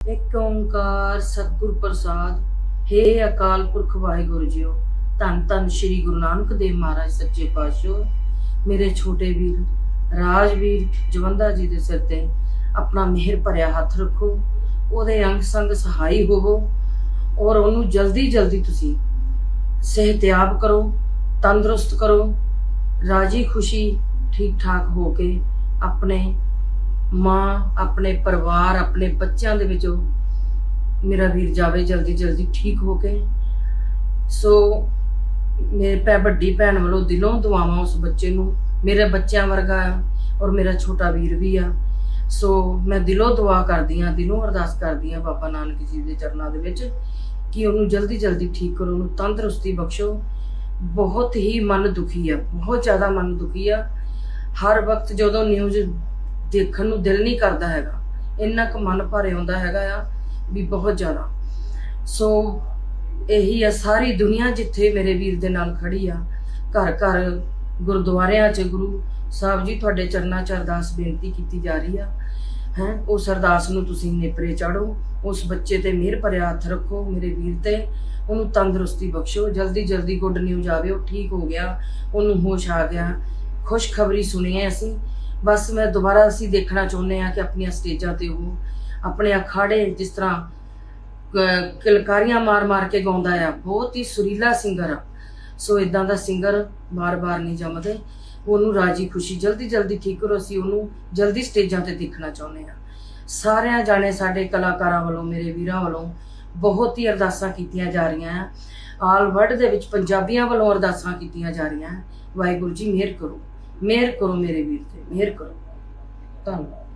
ਇੱਕ ਓੰਕਾਰ ਸਤਿਗੁਰ ਪ੍ਰਸਾਦ। हे ਅਕਾਲ ਪੁਰਖ ਵਾਹਿਗੁਰੂ ਜੀਓ, ਧੰਨ ਧੰਨ ਸ੍ਰੀ ਗੁਰੂ ਨਾਨਕ ਦੇਵ ਮਹਾਰਾਜ ਸੱਚੇ ਪਾਤਸ਼ਾਹ। ਮੇਰੇ ਛੋਟੇ ਵੀਰ, ਰਾਜਵੀਰ ਜਵੰਦਾ ਜੀ ਦੇ ਸਿਰ ਤੇ ਆਪਣਾ ਮਿਹਰ ਭਰਿਆ ਹੱਥ ਰੱਖੋ। ਉਹਦੇ ਅੰਗ ਸੰਗ ਸਹਾਈ ਹੋਵੋ ਔਰ ਉਹਨੂੰ ਜਲਦੀ ਜਲਦੀ ਤੁਸੀਂ ਸਿਹਤਯਾਬ ਕਰੋ, ਤੰਦਰੁਸਤ ਕਰੋ। ਰਾਜੀ ਖੁਸ਼ੀ ਠੀਕ ਠਾਕ ਹੋ ਕੇ ਆਪਣੇ ਮਾਂ, ਆਪਣੇ ਪਰਿਵਾਰ, ਆਪਣੇ ਬੱਚਿਆਂ ਦੇ ਵਿੱਚ ਮੇਰਾ ਵੀਰ ਜਾਵੇ, ਜਲਦੀ ਜਲਦੀ ਠੀਕ ਹੋ ਕੇ। ਸੋ ਮੇਰੇ ਪੈ ਵੱਡੀ ਭੈਣ ਵੱਲੋਂ ਦਿਲੋਂ ਦੁਆਵਾਂ ਉਸ ਬੱਚੇ ਨੂੰ, ਮੇਰੇ ਬੱਚਿਆਂ ਵਰਗਾ ਆ ਔਰ ਮੇਰਾ ਛੋਟਾ ਵੀਰ ਵੀ ਆ। ਸੋ ਮੈਂ ਦਿਲੋਂ ਦੁਆ ਕਰਦੀ ਆ ਦਿਲੋਂ ਅਰਦਾਸ ਕਰਦੀ ਆ ਬਾਬਾ ਨਾਨਕ ਜੀ ਦੇ ਚਰਨਾਂ ਦੇ ਵਿੱਚ ਕਿ ਉਹਨੂੰ ਜਲਦੀ ਜਲਦੀ ਠੀਕ ਕਰੋ, ਉਹਨੂੰ ਤੰਦਰੁਸਤੀ ਬਖਸ਼ੋ। ਬਹੁਤ ਹੀ ਮਨ ਦੁਖੀ ਆ, ਬਹੁਤ ਜ਼ਿਆਦਾ ਮਨ ਦੁਖੀ ਆ। ਹਰ ਵਕਤ ਜਦੋਂ ਨਿਊਜ਼ ਦੇਖਣ ਨੂੰ ਦਿਲ ਨਹੀਂ ਕਰਦਾ ਹੈਗਾ। ਇੰਨਾ ਕੁ ਮਨ ਭਰੇ ਆਉਂਦਾ ਹੈਗਾ ਆ ਵੀ ਬਹੁਤ ਜ਼ਿਆਦਾ। ਸੋ ਇਹੀ ਆ ਸਾਰੀ ਦੁਨੀਆ ਜਿੱਥੇ ਮੇਰੇ ਵੀਰ ਦੇ ਨਾਲ ਖੜੀ ਆ। ਘਰ ਘਰ ਗੁਰਦੁਆਰਿਆਂ 'ਚ ਗੁਰੂ ਸਾਹਿਬ ਜੀ ਤੁਹਾਡੇ ਚਰਨਾਂ 'ਚ ਅਰਦਾਸ ਬੇਨਤੀ ਕੀਤੀ ਜਾ ਰਹੀ ਆ। ਹੈ, ਉਸ ਅਰਦਾਸ ਨੂੰ ਤੁਸੀਂ ਨੇਪਰੇ ਚਾੜੋ, ਉਸ ਬੱਚੇ ਤੇ ਮਿਹਰ ਭਰਿਆ ਹੱਥ ਰੱਖੋ, ਮੇਰੇ ਵੀਰ ਤੇ। ਉਹਨੂੰ ਤੰਦਰੁਸਤੀ ਬਖਸ਼ੋ, ਜਲਦੀ ਜਲਦੀ ਗੁੱਡ ਨਿਊਜ਼ ਆਵੇ, ਉਹ ਠੀਕ ਹੋ ਗਿਆ, ਉਹਨੂੰ ਹੋਸ਼ ਆ ਗਿਆ। ਖੁਸ਼ਖਬਰੀ ਸੁਣੀ ਹੈ ਅਸੀਂ। ਬਸ ਮੈਂ ਦੁਬਾਰਾ ਅਸੀਂ ਦੇਖਣਾ ਚਾਹੁੰਦੇ ਹਾਂ ਕਿ ਆਪਣੀਆਂ ਸਟੇਜਾਂ ਤੇ ਉਹ ਆਪਣੇ ਅਖਾੜੇ ਜਿਸ ਤਰ੍ਹਾਂ ਕ- ਕਿਲਕਾਰੀਆਂ ਮਾਰ-ਮਾਰ ਕੇ ਗਾਉਂਦਾ ਆ, ਬਹੁਤ ਹੀ ਸੁਰੀਲਾ ਸਿੰਗਰ ਆ। ਸੋ ਇਦਾਂ ਦਾ ਸਿੰਗਰ ਬਾਰ-ਬਾਰ ਨਹੀਂ ਜੰਮਦੇ। ਉਹਨੂੰ ਰਾਜੀ ਖੁਸ਼ੀ ਜਲਦੀ ਜਲਦੀ ਠੀਕ ਕਰੋ, ਅਸੀਂ ਉਹਨੂੰ ਜਲਦੀ ਸਟੇਜਾਂ ਤੇ ਦੇਖਣਾ ਚਾਹੁੰਦੇ ਆ ਸਾਰਿਆਂ ਜਾਣੇ ਸਾਡੇ ਕਲਾਕਾਰਾਂ ਵੱਲੋਂ, ਮੇਰੇ ਵੀਰਾਂ ਵੱਲੋਂ ਬਹੁਤ ਹੀ ਅਰਦਾਸਾਂ ਕੀਤੀਆਂ ਜਾ ਰਹੀਆਂ ਆ। ਆਲ ਵਰਲਡ ਦੇ ਵਿੱਚ ਪੰਜਾਬੀਆਂ ਵੱਲੋਂ ਅਰਦਾਸਾਂ ਕੀਤੀਆਂ ਜਾ ਰਹੀਆਂ। ਵਾਹਿਗੁਰੂ ਜੀ, ਮਿਹਰ ਕਰੋ। ਮਿਹਰ ਕਰੋ ਮੇਰੇ ਵੀਰ ਤੇ ਮਿਹਰ ਕਰੋ। ਧੰਨਵਾਦ।